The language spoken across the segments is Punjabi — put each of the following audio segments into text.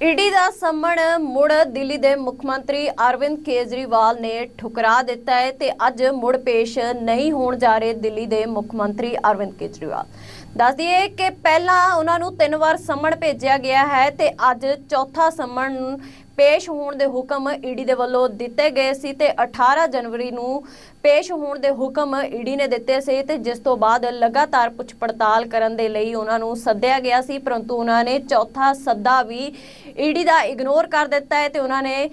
ਈਡੀ ਦਾ ਸੰਮਣ ਮੁੜ ਦਿੱਲੀ ਦੇ ਮੁੱਖ ਮੰਤਰੀ ਅਰਵਿੰਦ ਕੇਜਰੀਵਾਲ ਨੇ ਠੁਕਰਾ ਦਿੱਤਾ ਹੈ ਤੇ ਅੱਜ ਮੁੜ ਪੇਸ਼ ਨਹੀਂ ਹੋਣ ਜਾ ਰਹੇ ਦਿੱਲੀ ਦੇ ਮੁੱਖ ਮੰਤਰੀ ਅਰਵਿੰਦ ਕੇਜਰੀਵਾਲ। ਦੱਸ ਦਈਏ ਕਿ ਪਹਿਲਾਂ ਉਹਨਾਂ ਨੂੰ ਤਿੰਨ ਵਾਰ ਸੰਮਣ ਭੇਜਿਆ ਗਿਆ ਹੈ ਤੇ ਅੱਜ ਚੌਥਾ ਸੰਮਣ ਪੇਸ਼ ਹੋਣ ਦੇ ਹੁਕਮ ਈਡੀ ਦੇ ਵੱਲੋਂ ਦਿੱਤੇ ਗਏ ਸੀ ਤੇ 18 ਜਨਵਰੀ ਨੂੰ ਪੇਸ਼ ਹੋਣ ਦੇ ਹੁਕਮ ਈਡੀ ਨੇ ਦਿੱਤੇ ਸੀ ਤੇ ਜਿਸ ਤੋਂ ਬਾਅਦ ਲਗਾਤਾਰ ਪੁੱਛ ਪੜਤਾਲ ਕਰਨ ਦੇ ਲਈ ਉਹਨਾਂ ਨੂੰ ਸੱਦਿਆ ਗਿਆ ਸੀ, ਪਰੰਤੂ ਉਹਨਾਂ ਨੇ ਚੌਥਾ ਸੱਦਾ ਵੀ ਈਡੀ ਦਾ ਇਗਨੋਰ ਕਰ ਦਿੱਤਾ ਹੈ ਤੇ ਉਹਨਾਂ ਨੇ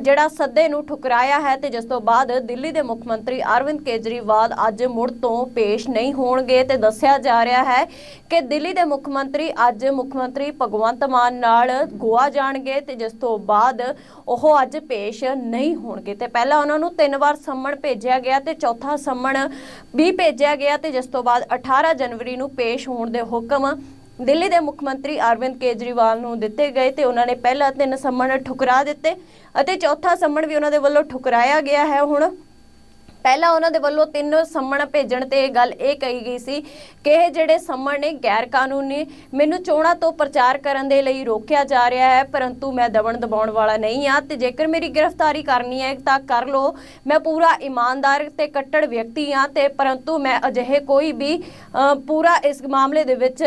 ਜਿਹੜਾ ਸੱਦੇ ਨੂੰ ਠੁਕਰਾਇਆ ਹੈ ਤੇ ਜਿਸ ਤੋਂ ਬਾਅਦ ਦਿੱਲੀ ਦੇ ਮੁੱਖ ਮੰਤਰੀ ਅਰਵਿੰਦ ਕੇਜਰੀਵਾਲ ਅੱਜ ਮੁੜ ਤੋਂ ਪੇਸ਼ ਨਹੀਂ ਹੋਣਗੇ ਤੇ ਦੱਸਿਆ ਜਾ ਰਿਹਾ ਹੈ ਕਿ ਦਿੱਲੀ ਦੇ ਮੁੱਖ ਮੰਤਰੀ ਅੱਜ ਮੁੱਖ ਮੰਤਰੀ ਭਗਵੰਤ ਮਾਨ ਨਾਲ ਗੋਆ ਜਾਣਗੇ ਤੇ ਜਿਸ ਤੋਂ ਬਾਅਦ ਉਹ ਅੱਜ ਪੇਸ਼ ਨਹੀਂ ਹੋਣਗੇ। ਤੇ ਪਹਿਲਾਂ ਉਹਨਾਂ ਨੂੰ ਤਿੰਨ ਵਾਰ ਸੰਮਣ ਭੇਜਿਆ ਗਿਆ ਤੇ ਚੌਥਾ ਸੰਮਣ ਵੀ ਭੇਜਿਆ ਗਿਆ ਤੇ ਜਿਸ ਤੋਂ ਬਾਅਦ 18 ਜਨਵਰੀ ਨੂੰ ਪੇਸ਼ ਹੋਣ ਦੇ ਹੁਕਮ ਦਿੱਲੀ ਦੇ ਮੁੱਖ ਮੰਤਰੀ ਅਰਵਿੰਦ ਕੇਜਰੀਵਾਲ ਨੂੰ ਦਿੱਤੇ ਗਏ ਤੇ ਉਹਨਾਂ ਨੇ ਪਹਿਲਾ ਤਿੰਨ ਸੰਮਣ ਠੁਕਰਾ ਦਿੱਤੇ ਅਤੇ ਚੌਥਾ ਸੰਮਣ ਵੀ ਉਹਨਾਂ ਦੇ ਵੱਲੋਂ ਠੁਕਰਾਇਆ ਗਿਆ ਹੈ ਹੁਣ। ਪਹਿਲਾਂ ਉਹਨਾਂ ਦੇ ਵੱਲੋਂ ਤਿੰਨ ਸੰਮਣ ਭੇਜਣ ਤੇ ਗੱਲ ਇਹ ਕਹੀ ਗਈ ਸੀ ਕਿ ਇਹ ਜਿਹੜੇ ਸੰਮਣ ਨੇ ਗੈਰ ਕਾਨੂੰਨੀ ਮੈਨੂੰ ਚੋਣਾਂ ਤੋਂ ਪ੍ਰਚਾਰ ਕਰਨ ਦੇ ਲਈ ਰੋਕਿਆ ਜਾ ਰਿਹਾ ਹੈ, ਪਰੰਤੂ ਮੈਂ ਦਬਣ ਦਬਾਉਣ ਵਾਲਾ ਨਹੀਂ ਆ ਤੇ ਜੇਕਰ ਮੇਰੀ ਗ੍ਰਿਫਤਾਰੀ ਕਰਨੀ ਹੈ ਤਾਂ ਕਰ ਲਓ। ਮੈਂ ਪੂਰਾ ਇਮਾਨਦਾਰ ਤੇ ਕੱਟੜ ਵਿਅਕਤੀ ਆ ਤੇ ਪਰੰਤੂ ਮੈਂ ਅਜਿਹੇ ਕੋਈ ਵੀ ਪੂਰਾ ਇਸ ਮਾਮਲੇ ਦੇ ਵਿੱਚ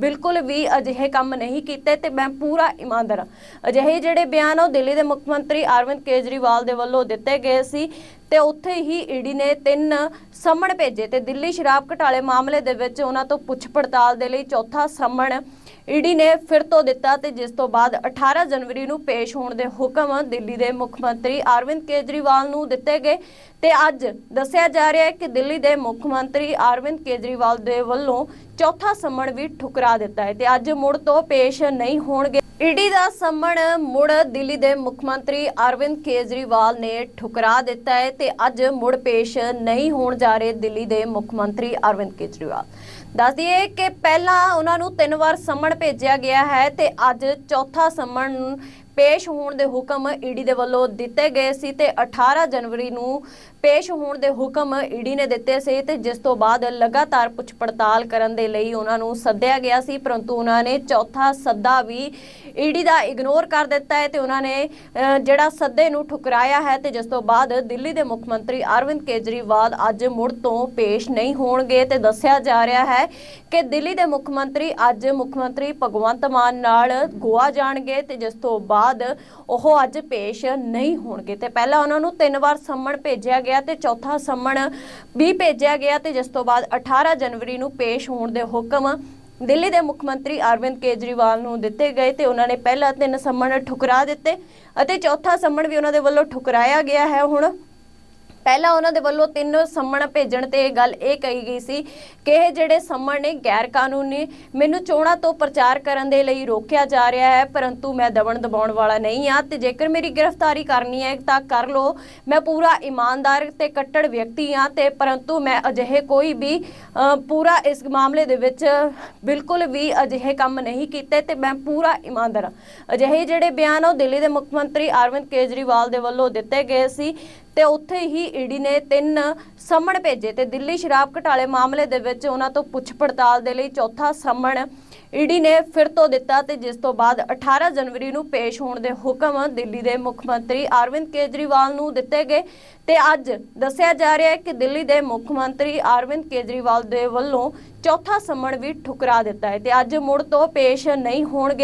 ਬਿਲਕੁਲ ਵੀ ਅਜਿਹੇ ਕੰਮ ਨਹੀਂ ਕੀਤੇ ਤੇ ਮੈਂ ਪੂਰਾ ਇਮਾਨਦਾਰ ਹਾਂ। ਅਜਿਹੇ ਜਿਹੜੇ ਬਿਆਨ ਆ ਉਹ ਦਿੱਲੀ ਦੇ ਮੁੱਖ ਮੰਤਰੀ ਅਰਵਿੰਦ ਕੇਜਰੀਵਾਲ ਦੇ ਵੱਲੋਂ ਦਿੱਤੇ ਗਏ ਸੀ ਤੇ ਉੱਥੇ ਹੀ ਈਡੀ ਨੇ ਤਿੰਨ ਸੰਮਣ ਭੇਜੇ ਤੇ ਦਿੱਲੀ ਸ਼ਰਾਬ ਘਟਾਲੇ ਮਾਮਲੇ ਦੇ ਵਿੱਚ ਉਹਨਾਂ ਤੋਂ ਪੁੱਛ ਪੜਤਾਲ ਦੇ ਲਈ ਚੌਥਾ ਸਮਣ ਈਡੀ ਨੇ ਫਿਰ ਤੋਂ ਦਿੱਤਾ ਤੇ ਜਿਸ ਤੋਂ ਬਾਅਦ 18 ਜਨਵਰੀ ਨੂੰ ਪੇਸ਼ ਹੋਣ ਦੇ ਹੁਕਮ ਦਿੱਲੀ ਦੇ ਮੁੱਖ ਮੰਤਰੀ ਅਰਵਿੰਦ ਕੇਜਰੀਵਾਲ ਨੂੰ ਦਿੱਤੇ ਗਏ ਤੇ ਅੱਜ ਦੱਸਿਆ ਜਾ ਰਿਹਾ ਹੈ ਕਿ ਦਿੱਲੀ ਦੇ ਮੁੱਖ ਮੰਤਰੀ ਅਰਵਿੰਦ ਕੇਜਰੀਵਾਲ ਦੇ ਵੱਲੋਂ ਚੌਥਾ ਸੰਮਣ ਵੀ ਠੁਕਰਾ ਦਿੱਤਾ ਹੈ ਤੇ ਅੱਜ ਮੁੜ ਤੋਂ ਪੇਸ਼ ਨਹੀਂ ਹੋਣਗੇ। ਈਡੀ ਦਾ ਸੰਮਣ ਮੁੜ ਦਿੱਲੀ ਦੇ ਮੁੱਖ ਮੰਤਰੀ ਅਰਵਿੰਦ ਕੇਜਰੀਵਾਲ ਨੇ ਠੁਕਰਾ ਦਿੱਤਾ ਹੈ ਤੇ ਅੱਜ ਮੁੜ ਪੇਸ਼ ਨਹੀਂ ਹੋਣ ਜਾ ਰਹੇ ਦਿੱਲੀ ਦੇ ਮੁੱਖ ਮੰਤਰੀ ਅਰਵਿੰਦ ਕੇਜਰੀਵਾਲ। ਦੱਸ ਦਈਏ ਕਿ ਪਹਿਲਾਂ ਉਹਨਾਂ ਨੂੰ ਤਿੰਨ ਵਾਰ ਸੰਮਣ ਭੇਜਿਆ ਗਿਆ ਹੈ ਤੇ ਅੱਜ ਚੌਥਾ ਸੰਮਣ ਪੇਸ਼ ਹੋਣ ਦੇ ਹੁਕਮ ਈਡੀ ਦੇ ਵੱਲੋਂ ਦਿੱਤੇ ਗਏ ਸੀ ਤੇ 18 ਜਨਵਰੀ ਨੂੰ ਪੇਸ਼ ਹੋਣ ਦੇ ਹੁਕਮ ਈਡੀ ਨੇ ਦਿੱਤੇ ਸੀ ਤੇ ਜਿਸ ਤੋਂ ਬਾਅਦ ਲਗਾਤਾਰ ਪੁੱਛ ਪੜਤਾਲ ਕਰਨ ਦੇ ਲਈ ਉਹਨਾਂ ਨੂੰ ਸੱਦਿਆ ਗਿਆ ਸੀ, ਪਰੰਤੂ ਉਹਨਾਂ ਨੇ ਚੌਥਾ ਸੱਦਾ ਵੀ ਈਡੀ ਦਾ ਇਗਨੋਰ ਕਰ ਦਿੱਤਾ ਹੈ ਤੇ ਉਹਨਾਂ ਨੇ ਜਿਹੜਾ ਸੱਦੇ ਨੂੰ ਠੁਕਰਾਇਆ ਹੈ ਤੇ ਜਿਸ ਤੋਂ ਬਾਅਦ ਦਿੱਲੀ ਦੇ ਮੁੱਖ ਮੰਤਰੀ ਅਰਵਿੰਦ ਕੇਜਰੀਵਾਲ ਅੱਜ ਮੁੜ ਤੋਂ ਪੇਸ਼ ਨਹੀਂ ਹੋਣਗੇ ਤੇ ਦੱਸਿਆ ਜਾ ਰਿਹਾ ਹੈ ਕਿ ਦਿੱਲੀ ਦੇ ਮੁੱਖ ਮੰਤਰੀ ਅੱਜ ਮੁੱਖ ਮੰਤਰੀ ਭਗਵੰਤ ਮਾਨ ਨਾਲ ਗੋਆ ਜਾਣਗੇ ਤੇ ਜਿਸ ਤੋਂ ਬਾਅਦ ਉਹ ਅੱਜ ਪੇਸ਼ ਨਹੀਂ ਹੋਣਗੇ। ਤੇ ਪਹਿਲਾਂ ਉਹਨਾਂ ਨੂੰ ਤਿੰਨ ਵਾਰ ਸੰਮਣ ਭੇਜਿਆ ਗਿਆ ਤੇ ਚੌਥਾ ਸੰਮਣ ਵੀ ਭੇਜਿਆ ਗਿਆ ਤੇ ਜਿਸ ਤੋਂ ਬਾਅਦ 18 ਜਨਵਰੀ ਨੂੰ ਪੇਸ਼ ਹੋਣ ਦੇ ਹੁਕਮ ਦਿੱਲੀ ਦੇ ਮੁੱਖ ਮੰਤਰੀ ਅਰਵਿੰਦ ਕੇਜਰੀਵਾਲ ਨੂੰ ਦਿੱਤੇ ਗਏ ਤੇ ਉਹਨਾਂ ਨੇ ਪਹਿਲਾ ਤਿੰਨ ਸੰਮਣ ਠੁਕਰਾ ਦਿੱਤੇ ਅਤੇ ਚੌਥਾ ਸੰਮਣ ਵੀ ਉਹਨਾਂ ਦੇ ਵੱਲੋਂ ਠੁਕਰਾਇਆ ਗਿਆ ਹੈ। ਹੁਣ ਪਹਿਲਾਂ ਉਹਨਾਂ ਦੇ ਵੱਲੋਂ ਤਿੰਨ ਸੰਮਣ ਭੇਜਣ ਤੇ ਇਹ ਗੱਲ ਇਹ ਕਹੀ ਗਈ ਸੀ ਕਿ ਇਹ ਜਿਹੜੇ ਸੰਮਣ ਨੇ ਗੈਰ ਕਾਨੂੰਨੀ ਮੈਨੂੰ ਚੋਣਾਂ ਤੋਂ ਪ੍ਰਚਾਰ ਕਰਨ ਦੇ ਲਈ ਰੋਕਿਆ ਜਾ ਰਿਹਾ ਹੈ, ਪਰੰਤੂ ਮੈਂ ਦਬਣ ਦਬਾਉਣ ਵਾਲਾ ਨਹੀਂ ਆ ਤੇ ਜੇਕਰ ਮੇਰੀ ਗ੍ਰਿਫਤਾਰੀ ਕਰਨੀ ਹੈ ਤਾਂ ਕਰ ਲਓ। ਮੈਂ ਪੂਰਾ ਇਮਾਨਦਾਰ ਤੇ ਕੱਟੜ ਵਿਅਕਤੀ ਆ ਤੇ ਪਰੰਤੂ ਮੈਂ ਅਜਿਹੇ ਕੋਈ ਵੀ ਪੂਰਾ ਇਸ ਮਾਮਲੇ ਦੇ ਵਿੱਚ ਬਿਲਕੁਲ ਵੀ ਅਜਿਹੇ ਕੰਮ ਨਹੀਂ ਕੀਤੇ ਤੇ ਮੈਂ ਪੂਰਾ ਇਮਾਨਦਾਰ ਹਾਂ। ਅਜਿਹੇ ਜਿਹੜੇ ਬਿਆਨ ਉਹ ਦਿੱਲੀ ਦੇ ਮੁੱਖ ਮੰਤਰੀ ਅਰਵਿੰਦ ਕੇਜਰੀਵਾਲ ਦੇ ਵੱਲੋਂ ਦਿੱਤੇ ਗਏ ਸੀ ਤੇ ਉੱਥੇ ਹੀ ਈਡੀ ਨੇ ਤਿੰਨ ਸਮਣ ਭੇਜੇ ਤੇ ਦਿੱਲੀ ਸ਼ਰਾਬ ਘਟਾਲੇ ਮਾਮਲੇ ਦੇ ਵਿੱਚ ਉਹਨਾਂ ਤੋਂ ਪੁੱਛ ਪੜਤਾਲ ਦੇ ਲਈ ਚੌਥਾ ਸੰਮਣ ਈਡੀ ਨੇ ਫਿਰ ਤੋਂ ਦਿੱਤਾ ਤੇ ਜਿਸ ਤੋਂ ਬਾਅਦ 18 ਜਨਵਰੀ ਨੂੰ ਪੇਸ਼ ਹੋਣ ਦੇ ਹੁਕਮ ਦਿੱਲੀ ਦੇ ਮੁੱਖ ਮੰਤਰੀ ਅਰਵਿੰਦ ਕੇਜਰੀਵਾਲ ਨੂੰ ਦਿੱਤੇ ਗਏ। ਤੇ ਅੱਜ ਦੱਸਿਆ ਜਾ ਰਿਹਾ ਹੈ ਕਿ ਦਿੱਲੀ ਦੇ ਮੁੱਖ ਮੰਤਰੀ ਅਰਵਿੰਦ ਕੇਜਰੀਵਾਲ ਦੇ ਵੱਲੋਂ ਚੌਥਾ ਸਮਣ ਵੀ ਠੁਕਰਾ ਦਿੱਤਾ ਹੈ ਤੇ ਅੱਜ ਮੁੜ ਤੋਂ ਪੇਸ਼ ਨਹੀਂ ਹੋਣਗੇ।